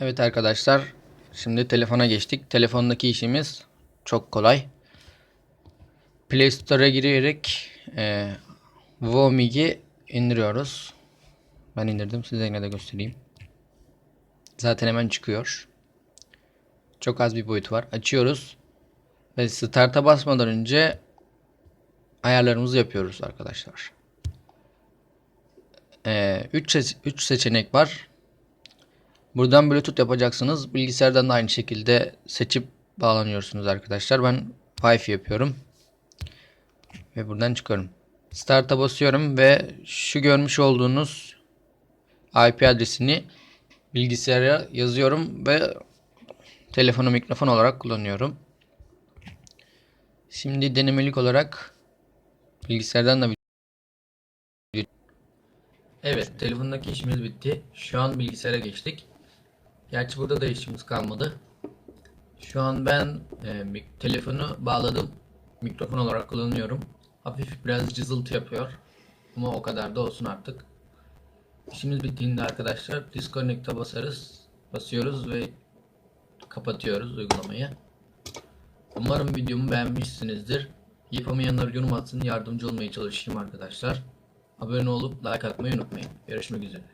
Evet arkadaşlar, şimdi telefona geçtik. Telefondaki işimiz çok kolay. Play Store'a girerek e, Vomig'i indiriyoruz. Ben indirdim, size yine de göstereyim. Zaten hemen çıkıyor. Çok az bir boyutu var. Açıyoruz. Ve Start'a basmadan önce ayarlarımızı yapıyoruz arkadaşlar. 3 3 seçenek var. Buradan Bluetooth yapacaksınız. Bilgisayardan da aynı şekilde seçip bağlanıyorsunuz arkadaşlar. Ben Wi-Fi yapıyorum. Ve buradan çıkıyorum. Start'a basıyorum ve şu görmüş olduğunuz IP adresini bilgisayara yazıyorum ve telefonu mikrofon olarak kullanıyorum. Şimdi denemelik olarak bilgisayardan da Evet, telefondaki işimiz bitti. Şu an bilgisayara geçtik. Gerçi burada da işimiz kalmadı. Şu an ben e, telefonu bağladım. Mikrofon olarak kullanıyorum. Hafif biraz cızıltı yapıyor. Ama o kadar da olsun artık. İşimiz bittiğinde arkadaşlar disconnect'a basarız. Basıyoruz ve kapatıyoruz uygulamayı. Umarım videomu beğenmişsinizdir. Yapamayanlar yorum atsın yardımcı olmaya çalışayım arkadaşlar. Abone olup like atmayı unutmayın. Görüşmek üzere.